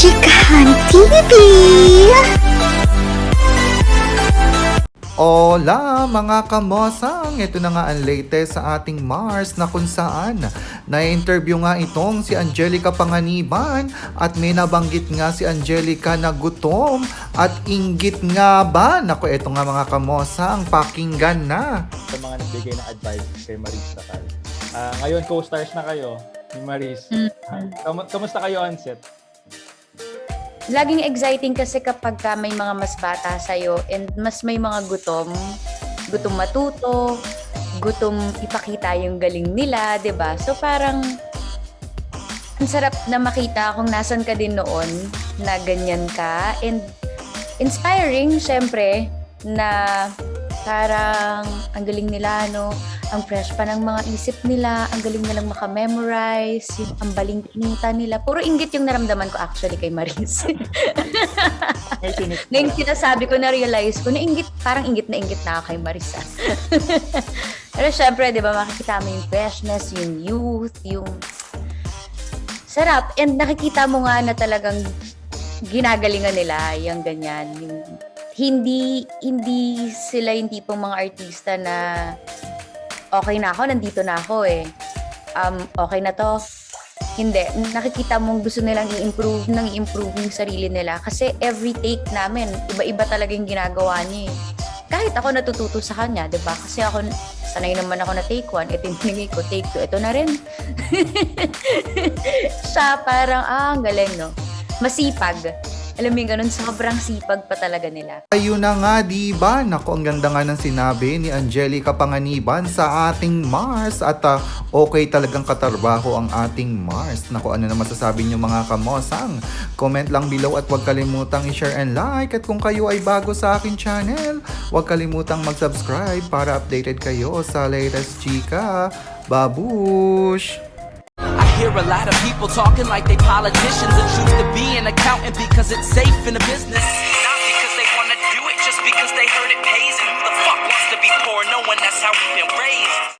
Chikahan TV! Hola mga kamosang! Ito na nga ang latest sa ating Mars na kung saan na-interview nga itong si Angelica Panganiban at may nabanggit nga si Angelica na gutom at inggit nga ba? Naku, ito nga mga kamosang, pakinggan na! sa mga nagbigay ng advice kay Maris Takal. Ah, ngayon, co-stars na kayo ni Maris. Ah, kamu- kamusta kayo on set? Laging exciting kasi kapag ka may mga mas bata sa'yo and mas may mga gutom, gutom matuto, gutom ipakita yung galing nila, ba? So parang ang sarap na makita kung nasan ka din noon na ganyan ka and inspiring syempre na parang ang galing nila no ang fresh pa ng mga isip nila ang galing nilang makamemorize yung ang baling inuta nila puro inggit yung naramdaman ko actually kay Maris Ngayon sinasabi ko na realize ko na inggit, parang inggit na inggit na ako kay Marisa. Pero syempre, di ba, makikita mo yung freshness, yung youth, yung sarap. And nakikita mo nga na talagang ginagalingan nila yung ganyan. Yung, hindi, hindi sila yung tipong mga artista na okay na ako, nandito na ako eh. Um, okay na to, hindi. Nakikita mong gusto nilang i-improve, nang i-improve yung sarili nila. Kasi every take namin, iba-iba talaga yung ginagawa niya eh. Kahit ako natututo sa kanya, di ba? Kasi ako, sanay naman ako na take one. Ito yung ko, take two. Ito na rin. Siya parang, ah, ang galing, no? Masipag. Alam mo yung ganun, sobrang sipag pa talaga nila. Ayun na nga, di ba? Naku, ang ganda nga ng sinabi ni Angelica Panganiban sa ating Mars at ah, okay talagang katarbaho ang ating Mars. Naku, ano na masasabi niyo mga kamosang? Comment lang below at huwag kalimutang i-share and like at kung kayo ay bago sa akin channel, huwag kalimutang mag-subscribe para updated kayo sa latest chika. Babush! I hear a lot of people talking like they politicians and choose to be accountant because it's safe in the business. Not because they wanna do it, just because they heard it pays. And who the fuck wants to be poor No one. that's how we've been raised?